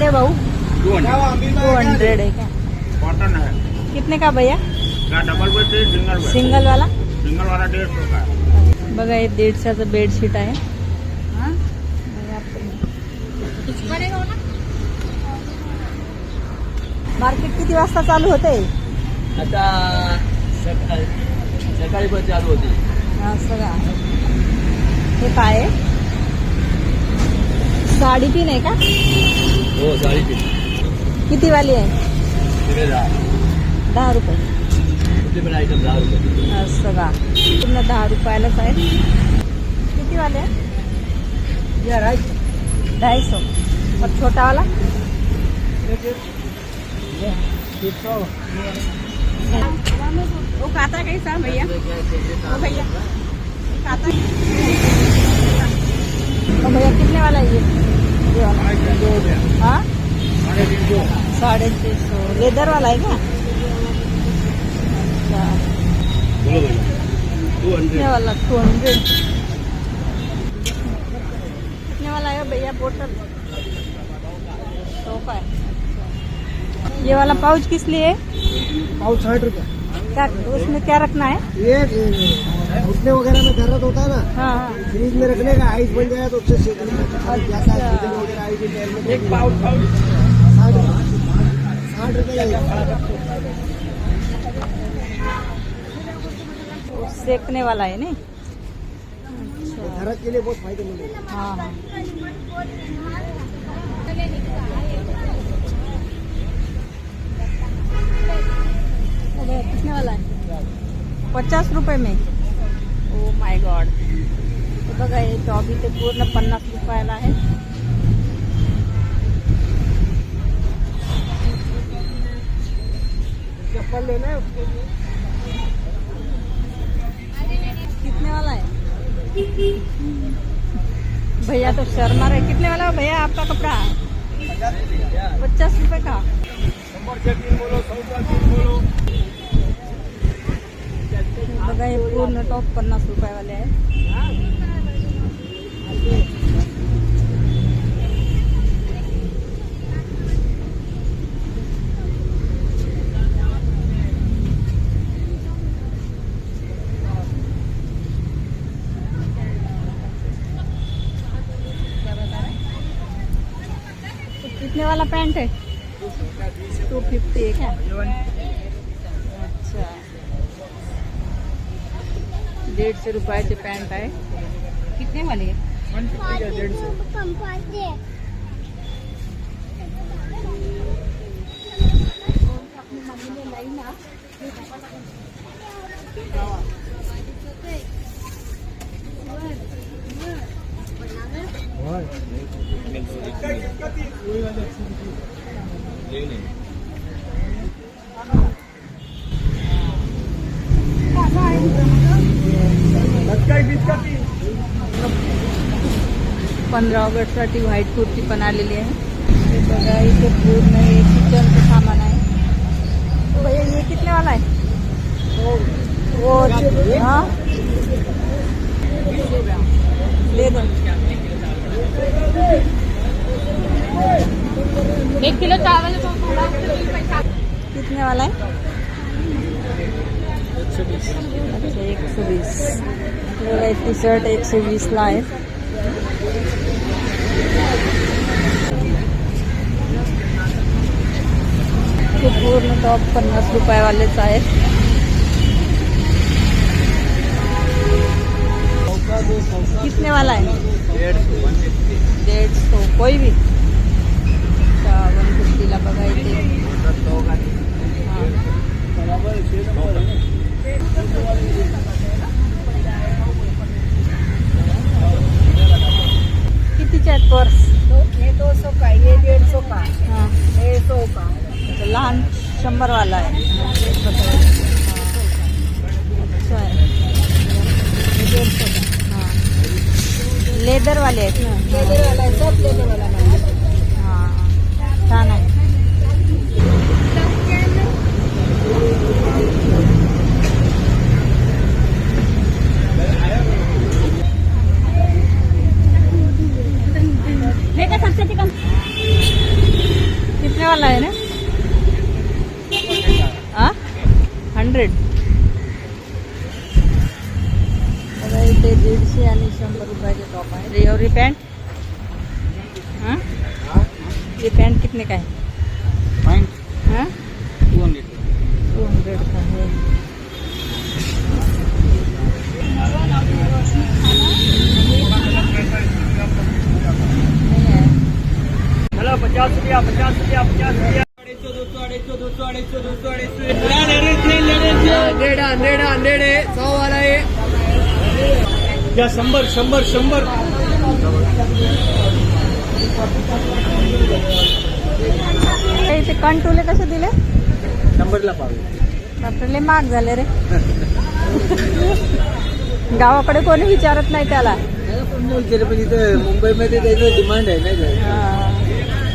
वाले भाऊ? Two hundred है क्या? कॉटन है। कितने का भैया? डबल बेड सिंगल सिंगल वाला? सिंगल वाला डेढ़ सौ का बघा हे दीडशेचं बेडशीट आहे. मार्केट किती वाजता चालू होते? आता सकाळी सकाळी पण चालू होती. असं का हे काय आहे? साडी पिन आहे का? हो साडी तीन किती वाली तिकडे दहा रुपये आयटम दहा रुपये का पूर्ण दहा रुपयालाच आहे किती वाले आहे ढाई सौ। और छोटा वाला? वो खाता कैसा भैया? वो भैया। खाता तो भैया कितने वाला है ये? ये वाला हाँ साढ़े छः सौ लेदर वाला है क्या? अच्छा। कितने वाला? टू हंड्रेड कितने वाला है भैया बोतल सोफा है। ये वाला पाउच किस लिए है? पाउच साठ रुपये क्या उसमें क्या रखना है? ये घुटने वगैरह में दर्द होता है ना हाँ हाँ। फ्रीज में रखने का आइस बन जाए तो उससे सेकने का पैर में एक पाउच रुपये साठ का सेकने वाला है नहीं अच्छा। के लिए बहुत फ़ायदेमंद है हाँ। हाँ कितने वाला है? पचास रुपये में। ओ माय गॉड हे बघा हे टॉबी ते पूर्ण पन्नास रुपयाला आहे चप्पल लेना है उसके लिए। कितने वाला है? भैया तो शर्मा रहे। कितने वाला है भैया आपका कपड़ा? पचास रुपए का। बघा हे पूर्ण टॉप पन्नास रुपयावाले आहे कितने वाला पैंट है? टू फिफ्टी एक है। अच्छा। दीडशे रुपयाचे पैंट आहे कितने वाली आहे पंधरा ऑगस्टसाठी व्हाईट कुर्ती पण आलेली आहे हे। बघा इथे पूर्ण हे किचनचं सामान आहे ओ भैया, ये कितने वाला है? वो हाँ। ले दो। कितने वाला है अच्छा एक सौ बीस टी शर्ट एक सौ वीसला आहे. हे पूर्ण टॉप पन्नास रुपयावालेच आहेत. कितने वाला है डेढ़ सौ कोई भी पर्स ये दो सौ का ये डेढ़ सौ का हाँ ये सौ का लहान शंभरवाला आहे अच्छा आहे हाँ लेदरवाले आहेत ना? लेने वाला है सब लेदर वाला है हाँ छान आहे हे काय सबसे हंड्रेड बघा इथे दीडशे आणि शंभर रुपयाचे टॉप आहे और ये पॅन्ट हाँ? ये पैंट कितने का है? हाँ? टू हंड्रेड का है। है हेलो पचास रुपया पचास रुपया पचास रुपया। दो सौ अढ़ाई सौ दो सौ अढ़ाई सौ दो सौ अढ़ाई सौ। हंड्रेड हंड्रेड हंड्रेड आहे सौ वाला आहे या शंभर शंभर शंभर. हे इथे कंटोले कसे दिले? शंभरला बापरे लय महाग झाले रे. गावाकडे कोणी विचारत नाही त्याला. पण इथं मुंबईमध्ये त्याचं डिमांड आहे नाही का हा.